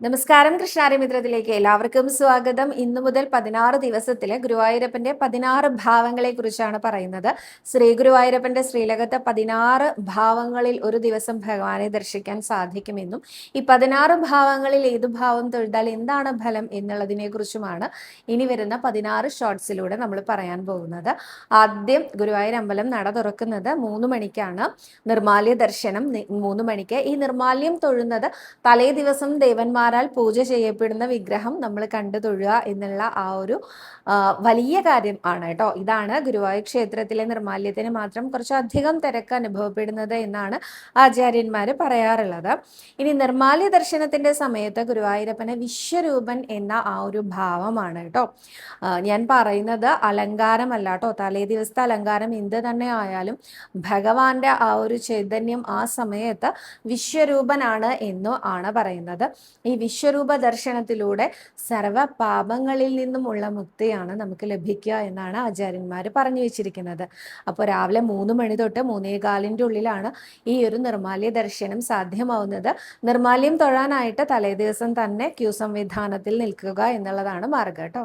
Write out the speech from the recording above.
നമസ്കാരം കൃഷ്ണാരമിത്രത്തിലേക്ക് എല്ലാവർക്കും സ്വാഗതം. ഇന്നു മുതൽ പതിനാറ് ദിവസത്തിലെ ഗുരുവായൂരപ്പന്റെ പതിനാറ് ഭാവങ്ങളെ കുറിച്ചാണ് പറയുന്നത്. ശ്രീ ഗുരുവായൂരപ്പന്റെ ശ്രീലകത്തെ പതിനാറ് ഭാവങ്ങളിൽ ഒരു ദിവസം ഭഗവാനെ ദർശിക്കാൻ സാധിക്കുമെന്നും ഈ പതിനാറ് ഭാവങ്ങളിൽ ഏത് ഭാവം തൊഴുതാൽ എന്താണ് ഫലം എന്നുള്ളതിനെ കുറിച്ചുമാണ് ഇനി വരുന്ന പതിനാറ് ഷോർട്സിലൂടെ നമ്മൾ പറയാൻ പോകുന്നത്. ആദ്യം ഗുരുവായൂർ അമ്പലം നട തുറക്കുന്നത് മൂന്ന് മണിക്കാണ്. നിർമാല്യ ദർശനം മൂന്ന് മണിക്ക്. ഈ നിർമാല്യം തൊഴുന്നത് തലേ ദിവസം ദേവന്മാർ ദേവന്മാരാൽ പൂജ ചെയ്യപ്പെടുന്ന വിഗ്രഹം നമ്മൾ കണ്ടു തൊഴുക എന്നുള്ള ആ ഒരു വലിയ കാര്യം ആണ് കേട്ടോ. ഇതാണ് ഗുരുവായൂർ ക്ഷേത്രത്തിലെ നിർമാല്യത്തിന് മാത്രം കുറച്ചധികം തിരക്ക് അനുഭവപ്പെടുന്നത് എന്നാണ് ആചാര്യന്മാർ പറയാറുള്ളത്. ഇനി നിർമാല്യ ദർശനത്തിന്റെ സമയത്ത് ഗുരുവായൂരപ്പന് വിശ്വരൂപൻ എന്ന ആ ഒരു ഭാവമാണ് കേട്ടോ. ഞാൻ പറയുന്നത് അലങ്കാരമല്ല കേട്ടോ. തലേ ദിവസത്തെ അലങ്കാരം എന്ത് തന്നെ ആയാലും ഭഗവാന്റെ ആ ഒരു ചൈതന്യം ആ സമയത്ത് വിശ്വരൂപനാണ് എന്നു ആണ് പറയുന്നത്. ഈ വിശ്വരൂപ ദർശനത്തിലൂടെ സർവ പാപങ്ങളിൽ നിന്നുമുള്ള മുക്തിയാണ് നമുക്ക് ലഭിക്കുക എന്നാണ് ആചാര്യന്മാർ പറഞ്ഞു വെച്ചിരിക്കുന്നത്. അപ്പോൾ രാവിലെ മൂന്ന് മണി തൊട്ട് മൂന്നേകാലിന്റെ ഉള്ളിലാണ് ഈ ഒരു നിർമാല്യ ദർശനം സാധ്യമാവുന്നത്. നിർമാല്യം തൊഴാനായിട്ട് തലേദിവസം തന്നെ ക്യൂ സംവിധാനത്തിൽ നിൽക്കുക എന്നുള്ളതാണ് മാർഗം കേട്ടോ.